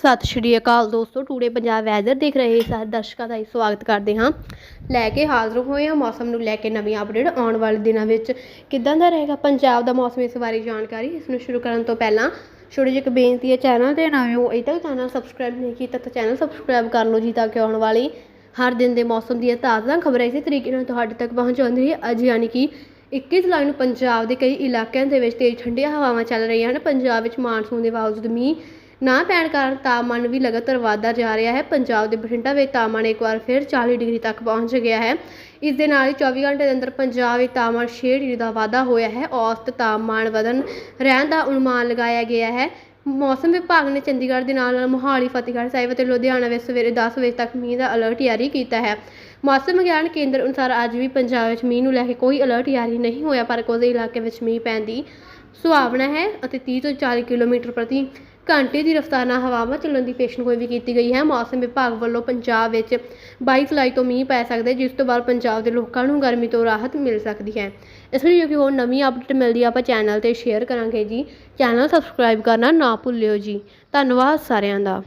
ਸਤਿ ਸ਼੍ਰੀ ਅਕਾਲ ਦੋਸਤੋ, today Punjab weather ਦੇਖ ਰਹੇ ਸਾਰੇ ਦਰਸ਼ਕਾਂ ਦਾ ਹੀ ਸਵਾਗਤ ਕਰਦੇ ਹਾਂ। ਲੈ ਕੇ ਹਾਜ਼ਰ ਹੋਏ ਹਾਂ ਮੌਸਮ ਨੂੰ ਲੈ ਕੇ ਨਵੀਂ ਅਪਡੇਟ ਆਉਣ ਵਾਲੇ ਦਿਨਾਂ ਵਿੱਚ। ਕਿਦਾਂ ਦਾ ਰਹੇਗਾ ਪੰਜਾਬ ਦਾ ਮੌਸਮ ਇਸ ਬਾਰੇ ਜਾਣਕਾਰੀ? ਇਸ ਨੂੰ ਸ਼ੁਰੂ ਕਰਨ ਤੋਂ ਪਹਿਲਾਂ ਛੋਟੀ ਜਿਹੀ ਇੱਕ ਬੇਨਤੀ ਹੈ ਚੈਨਲ ਤੇ ਨਵੇਂ ਹੋ ਅਜੇ ਤੱਕ ਚੈਨਲ ਸਬਸਕ੍ਰਾਈਬ ਨਹੀਂ ਕੀਤਾ ਤਾਂ ਚੈਨਲ ਸਬਸਕ੍ਰਾਈਬ ਕਰ ਲਓ ਜੀ ਤਾਂ ਕਿ ਆਉਣ ਵਾਲੀ ਹਰ ਦਿਨ ਦੇ ਮੌਸਮ ਦੀਆਂ ਤਾਜ਼ਾ ਖਬਰਾਂ ਇਸੇ ਤਰੀਕੇ ਨਾਲ ਤੁਹਾਡੇ ਤੱਕ ਪਹੁੰਚਾਉਂਦੀ ਹੈ ਅੱਜ ਯਾਨੀ ਕਿ 21 ਜੁਲਾਈ ਨੂੰ ਪੰਜਾਬ ਦੇ ਕਈ ਇਲਾਕਿਆਂ ਦੇ ਵਿੱਚ ਤੇਜ਼ ਠੰਡੀਆਂ ਹਵਾਵਾਂ ਚੱਲ ਰਹੀਆਂ ਹਨ। ਪੰਜਾਬ ਵਿੱਚ ਮਾਨਸੂਨ ਦੇ ਬਾਵਜੂਦ ਮੀਂਹ ਨਾ ਪੈਣ ਕਾਰਨ ਤਾਪਮਾਨ ਵੀ ਲਗਾਤਾਰ ਵਾਧਾ ਜਾ ਰਿਹਾ ਹੈ। ਪੰਜਾਬ ਦੇ ਬਠਿੰਡਾ ਵਿੱਚ ਤਾਪਮਾਨ ਇੱਕ ਵਾਰ ਫਿਰ 40 ਡਿਗਰੀ ਤੱਕ ਪਹੁੰਚ ਗਿਆ ਹੈ। ਇਸ ਦੇ ਨਾਲ ਹੀ 24 ਘੰਟੇ ਦੇ ਅੰਦਰ ਪੰਜਾਬ ਵਿੱਚ ਤਾਪਮਾਨ 6 ਡਿਗਰੀ ਦਾ ਵਾਧਾ ਹੋਇਆ ਹੈ। ਔਸਤ ਤਾਪਮਾਨ ਵਧਣ, ਰਹਿਣ ਦਾ ਅਨੁਮਾਨ ਲਗਾਇਆ ਗਿਆ ਹੈ। ਮੌਸਮ ਵਿਭਾਗ ਨੇ ਚੰਡੀਗੜ੍ਹ ਦੇ ਨਾਲ ਨਾਲ ਮੋਹਾਲੀ, ਫਤਿਹਗੜ੍ਹ ਸਾਹਿਬ ਅਤੇ ਲੁਧਿਆਣਾ ਵਿੱਚ ਸਵੇਰੇ 10 ਵਜੇ ਤੱਕ ਮੀਂਹ ਦਾ ਅਲਰਟ ਜਾਰੀ ਕੀਤਾ ਹੈ। ਮੌਸਮ ਵਿਗਿਆਨ ਕੇਂਦਰ ਅਨੁਸਾਰ ਅੱਜ ਵੀ ਪੰਜਾਬ ਵਿੱਚ ਮੀਂਹ ਨੂੰ ਲੈ ਕੇ ਕੋਈ ਅਲਰਟ ਜਾਰੀ ਨਹੀਂ ਹੋਇਆ, ਪਰ ਕੁਝ ਇਲਾਕੇ ਵਿੱਚ ਮੀਂਹ ਪੈਣ ਦੀ ਸੁਭਾਵਨਾ ਹੈ ਅਤੇ 30 ਤੋਂ 40 ਕਿਲੋਮੀਟਰ ਪ੍ਰਤੀ ਘੰਟੇ ਦੀ ਰਫ਼ਤਾਰ ਨਾਲ ਹਵਾਵਾਂ ਚੱਲਣ ਦੀ ਪੇਸ਼ਨਗੋਈ ਵੀ ਕੀਤੀ ਗਈ ਹੈ। ਮੌਸਮ ਵਿਭਾਗ ਵੱਲੋਂ ਪੰਜਾਬ ਵਿੱਚ 22 ਜੁਲਾਈ ਤੋਂ ਮੀਂਹ ਪੈ ਸਕਦਾ ਹੈ, ਜਿਸ ਤੋਂ ਬਾਅਦ ਪੰਜਾਬ ਦੇ ਲੋਕਾਂ ਨੂੰ ਗਰਮੀ ਤੋਂ ਰਾਹਤ ਮਿਲ ਸਕਦੀ ਹੈ। ਇਸ ਲਈ ਜੋ ਕਿ ਹੋਰ ਨਵੀਂ ਅਪਡੇਟ ਮਿਲਦੀ ਹੈ, ਆਪਾਂ ਚੈਨਲ ਤੇ ਸ਼ੇਅਰ ਕਰਾਂਗੇ ਜੀ। ਚੈਨਲ ਸਬਸਕ੍ਰਾਈਬ ਕਰਨਾ ਨਾ ਭੁੱਲਿਓ ਜੀ। ਧੰਨਵਾਦ ਸਾਰਿਆਂ ਦਾ।